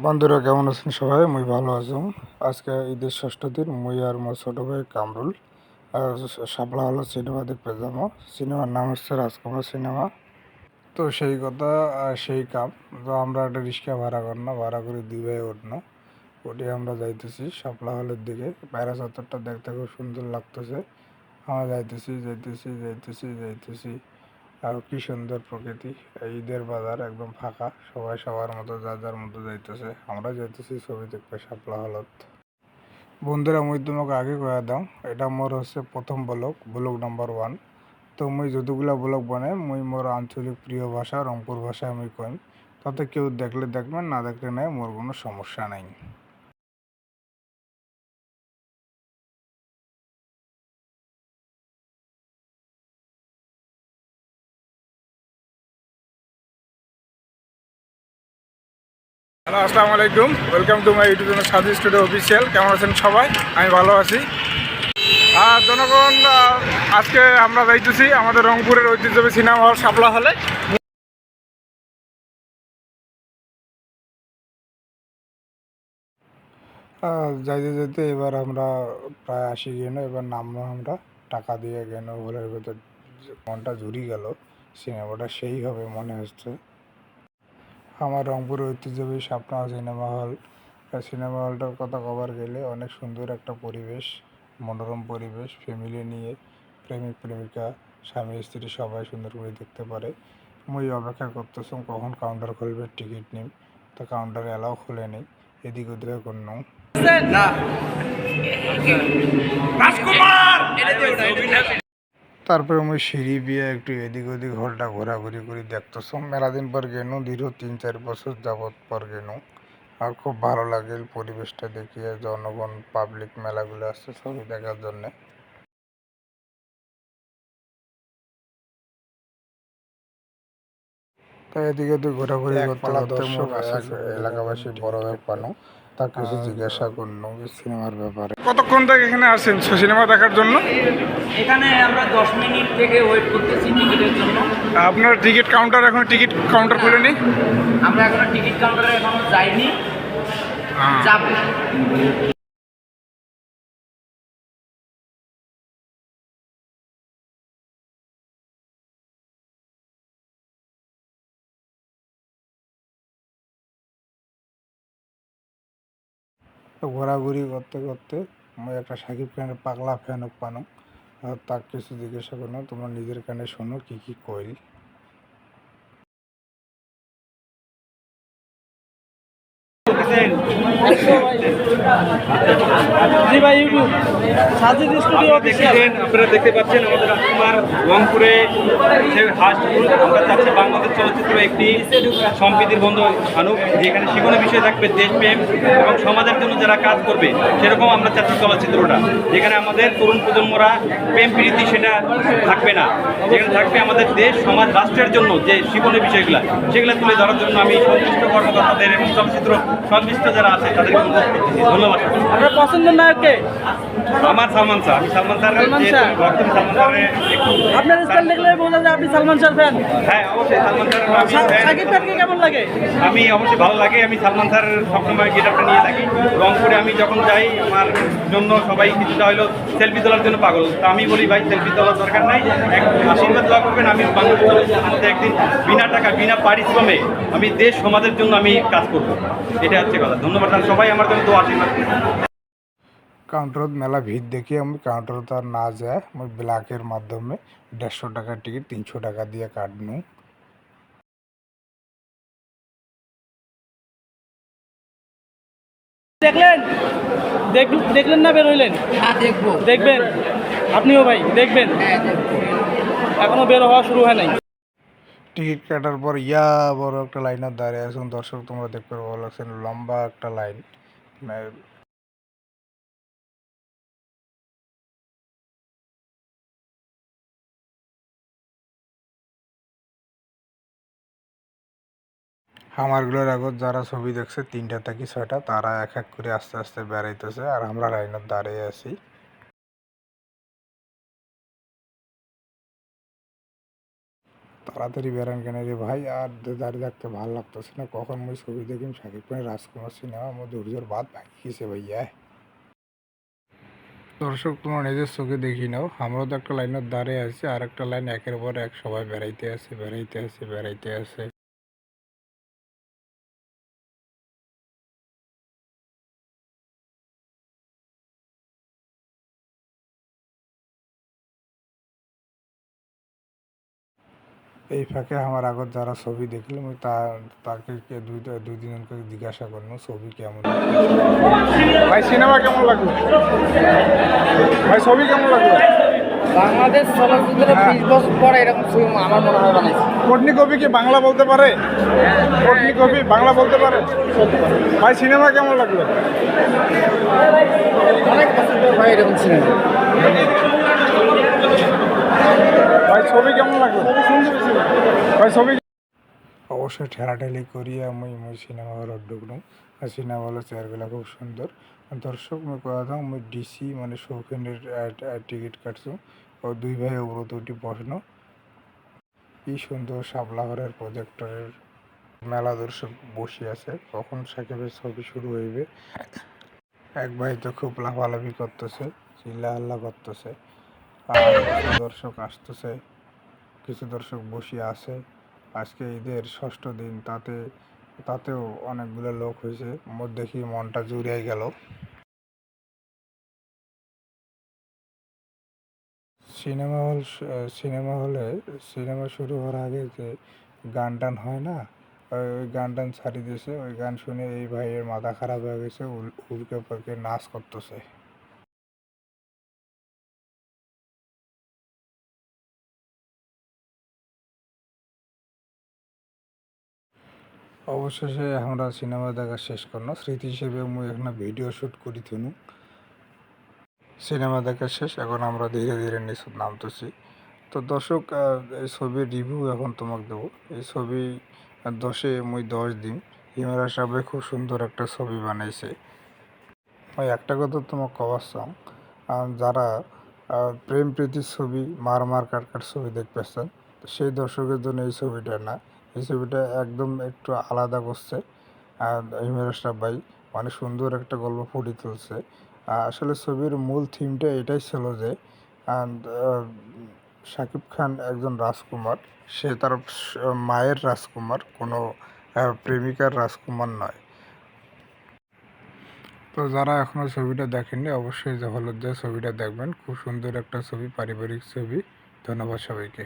বন্ধুরা, কেমন আছেন সবাই? মুই ভালো আছি। আজকে ঈদের ষষ্ঠ দিন, মুই আর মোর ছোট ভাই কামরুল শাপলা হলো সিনেমা দেখতে যাব সিনেমার নাম হচ্ছে রাজকুমার সিনেমা। তো সেই কথা সেই কাম। তো আমরা একটা রিক্সা ভাড়া করনা, ভাড়া করে ভাই উঠনো। উঠে আমরা যাইতেছি শাপলা হলের দিকে। বাইরা চত্বরটা দেখতে খুব সুন্দর লাগতেছে। আমরা যাইতেছি যাইতেছি যাইতেছি যাইতেছি। আর কি সুন্দর প্রকৃতি। ঈদের বাজার একদম ফাঁকা। সবাই সবার মতো, যার যার মতো যাইতেছে। আমরা যাইতেছি ছবি দেখতে শাপলা হলত। বন্ধুরা মুই তোমাকে আগে কয়ে দাও, এটা মোর হচ্ছে প্রথম ব্লক ব্লক নাম্বার ওয়ান। তো মুই যতগুলা ব্লক বানাই, মুই মোর আঞ্চলিক প্রিয় ভাষা, রংপুর ভাষায় আমি কইম। তাতে কেউ দেখলে দেখবেন, না দেখলে নাই, মোর কোনো সমস্যা নাই। হ্যালো, আসসালামু আলাইকুম। Welcome to my YouTube channel Saji studio official কেমন আছেন সবাই? আমি ভালো আছি। আর জনগণ আজকে আমরা যাইতেছি আমাদের রংপুরের ঐতিহ্যবাহী সিনেমা হল শাপলা হলে যাইতে যাইতে এবার আমরা প্রায় আসি গেল এবার নামলো আমরা। টাকা দিয়ে গেল হলের ভেতর মনটা জুড়ি গেল সিনেমাটা সেই হবে মনে হচ্ছে। আমার রংপুর ঐতিহ্যবাহী স্বপ্না সিনেমা হল। সিনেমা হলটার কথা কবার গেলে অনেক সুন্দর একটা পরিবেশ, মনোরম পরিবেশ ফ্যামিলি নিয়ে, প্রেমিক প্রেমিকা, স্বামী স্ত্রী সবাই সুন্দর করে দেখতে পারে। মুই অপেক্ষা করতেছিলাম কখন কাউন্টার খুলবে টিকিট নিম। তো কাউন্টার এলাও খুলে নেই। এদিক ওদিক করলাম তারপরে আমি সিঁড়ি বিয়ে একটু এদিক ওদিক হলটা ঘোরাঘুরি করে দেখতেছো। মেলা দিন পর গেনু দীর্ঘ তিন চার বছর যাবৎ পর গেনু। আর খুব ভালো লাগে পরিবেশটা দেখিয়ে জনগণ পাবলিক মেলাগুলো আসছে ছবি দেখার জন্যে। তাই এদিকে ঘোরাঘুরি করতে এলাকাবাসী বড় ব্যাপানো তা কিছু জিজ্ঞাসা করল সিনেমার ব্যাপারে। কতক্ষণ থেকে এখানে আসেন সিনেমা দেখার জন্য? এখানে আমরা দশ মিনিট থেকে ওয়েট করতেছি টিকিটের জন্য। আপনার টিকিট কাউন্টার এখন টিকিট কাউন্টার খুলেনি? আমরা এখন টিকিট কাউন্টারে এখনও যাইনি। যাব। ঘোরাঘুরি করতে করতে আমি একটা সাকিব খানের পাগলা ফ্যান পানো আর তার কিছু জিজ্ঞাসা করো তোমরা নিজের কানে শোনো, কী কী কইল জি ভাই ইউটিউব সাজিদ স্টুডিও আপনারা দেখতে পাচ্ছেন আমাদের রাজকুমার রংপুরে হাসপুর আমরা চাচ্ছি বাংলাদেশ চলচ্চিত্র একটি সম্প্রীতির বন্ধ আনুক যেখানে শিবনের বিষয় থাকবে দেশপ্রেম এবং সমাজের জন্য যারা কাজ করবে সেরকম আমরা চাচ্ছি চলচ্চিত্রটা যেখানে আমাদের তরুণ প্রজন্মরা প্রেম প্রীতি সেটা থাকবে না। যেখানে থাকবে আমাদের দেশ সমাজ রাষ্ট্রের জন্য যে জীবনের বিষয়গুলো সেগুলো তুলে ধরার জন্য আমি সংশ্লিষ্ট কর্মকর্তাদের এবং চলচ্চিত্র সংশ্লিষ্ট যারা আছে করতেছি ধন্যবাদ আপনার পছন্দের নায়ককে আমার সালমান শাহ। আমি সালমান শাহ সালমান শাহ। ভক্ত সালমান শাহের আপনার স্টাইল দেখলে বোঝা যায় আপনি সালমান শাহ ফ্যান হ্যাঁ অবশ্যই সালমান আমি সাকিব খানকে কেমন লাগে? আমি অবশ্যই ভালো লাগে। আমি সালমান স্যার সবসময় গেটআপটা নিয়ে থাকি। রংপুরে আমি যখন যাই আমার জন্য সবাই কিছুটা হলো সেলফি তোলার জন্য পাগল। তা আমি বলি ভাই সেলফি তোলার দরকার নাই। এক আশীর্বাদ দোয়া করবেন। আমি বাংলাদেশ চলচ্চিত্রের মধ্যে একদিন বিনা টাকা বিনা পারিশ্রমে আমি দেশ সমাজের জন্য আমি কাজ করব। এটা হচ্ছে কথা। ধন্যবাদ সবাই আমার জন্য আশীর্বাদ কাউন্টারত মেলা ভিড় দেখে আমি কাউন্টারত আর না যায় আমি ব্ল্যাকের মাধ্যমে দেড়শো টাকার টিকিট তিনশো টাকা দিয়ে কাটনু দেখলেন? দেখলেন না বের হইলেন? হ্যাঁ দেখবেন? আপনিও ভাই দেখবেন? হ্যাঁ এখনও বের হওয়া শুরু হয় নাই। টিকিট কাটার পর ইয়া বড় একটা লাইনের দাঁড়িয়ে আছেন দর্শক তোমরা দেখতে ভালো লাগছেন লম্বা একটা লাইন। মানে খামারগুলোর আগত যারা ছবি দেখছে, তিনটা থেকে ছয়টা, তারা এক এক করে আস্তে আস্তে বেড়াইতেছে। আর আমরা লাইনের দাঁড়িয়ে আছি। তাড়াতাড়ি বেরান কেন? রে ভাই, আর দাঁড়িয়ে থাকতে ভালো লাগতেছে না। কখন মুই ছবি দেখিম শাকিব খানের রাজকুমার সিনেমা, আমার ধৈর্যর বাদ ভাঙি গেছে ভাইয়া। দর্শক, তোমার নিজের চোখে দেখি নাও। আমরাও তো একটা লাইনের দাঁড়িয়ে আছি আর একটা লাইন একের পর এক সবাই বেড়াইতে আসে বেড়াইতে আসে বেড়াইতে আছে। এই ফাঁকে আমার আগত যারা ছবি দেখলাম তা তাকে কে দুই দুই দিনকে জিজ্ঞাসা করলাম ছবি কেমন ভাই সিনেমা কেমন লাগল? ভাই ছবি কেমন লাগল? বাংলাদেশ চলচ্চিত্রে হ্যাঁ। বিশ বছর পরে এরকম ছবি আমার মনে হয় বানাইছে পটনি কবি কি বাংলা বলতে পারে? পটনি কবি বাংলা বলতে পারে? ভাই সিনেমা কেমন লাগল? অনেক ভাই এরকম সিনেমা অবশ্যই ঠেলাঠেলি করিয়া আমি মুই সিনেমা হলত ঢুকলাম আর সিনেমা হলের চেয়ারগুলো খুব সুন্দর। দর্শক মুই কথা মুই ডিসি মানে শৌখিনের টিকিট কাটছো। ও দুই ভাই ওগুলো দুটি প্রশ্ন কি সুন্দর শাপলা ঘরের প্রজেক্টরের মেলা দর্শক বসে আছে। কখন সাকিবের ছবি শুরু হইবে? এক ভাই তো খুব লাফালাফি করতেছে চিল্লা হাল্লা করতেছে। আর দর্শক আসতেছে। কিছু দর্শক বসে আছে। আজকে ঈদের ষষ্ঠ দিন, তাতে, তাতেও অনেকগুলো লোক হয়েছে। মোট দেখি মনটা জুড়িয়ে গেল। সিনেমা হল, সিনেমা হলে, সিনেমা শুরু হওয়ার আগে যে গান টান হয় না, ওই গান টান ছাড়ি দিয়েছে। ওই গান শুনে এই ভাইয়ের মাথা খারাপ হয়ে গেছে, উল- উল্কে পাল্কে নাচ করতেছে। অবশেষে আমরা সিনেমা দেখা শেষ করলাম। স্মৃতি হিসেবে মুই এখন ভিডিও শ্যুট করি থুনু। সিনেমা দেখা শেষ, এখন আমরা ধীরে ধীরে নিচে নামতেছি। তো দর্শক এই ছবির রিভিউ এখন তোমাকে দেবো। এই ছবি দশে মুই দশ দিন। হিমেরা সাহেব খুব সুন্দর একটা ছবি বানাইছে। ওই একটা কথা তোমাকে কবার চাও যারা প্রেম প্রীতির ছবি মার মার কাট কাট ছবি দেখতেছেন, সেই দর্শকের জন্য এই ছবিটা না। ছবিটা একদম একটু আলাদা করছে। আর হিমের আশরাফ ভাই মানে সুন্দর একটা গল্প ফুটে তুলছে। আসলে ছবির মূল থিমটা এটাই ছিল যে শাকিব খান একজন রাজকুমার। সে তার মায়ের রাজকুমার, কোনো প্রেমিকার রাজকুমার নয়। তো যারা এখনও ছবিটা দেখেননি, অবশ্যই যে হলুদ ছবিটা দেখবেন। খুব সুন্দর একটা ছবি, পারিবারিক ছবি। ধন্যবাদ সবাইকে।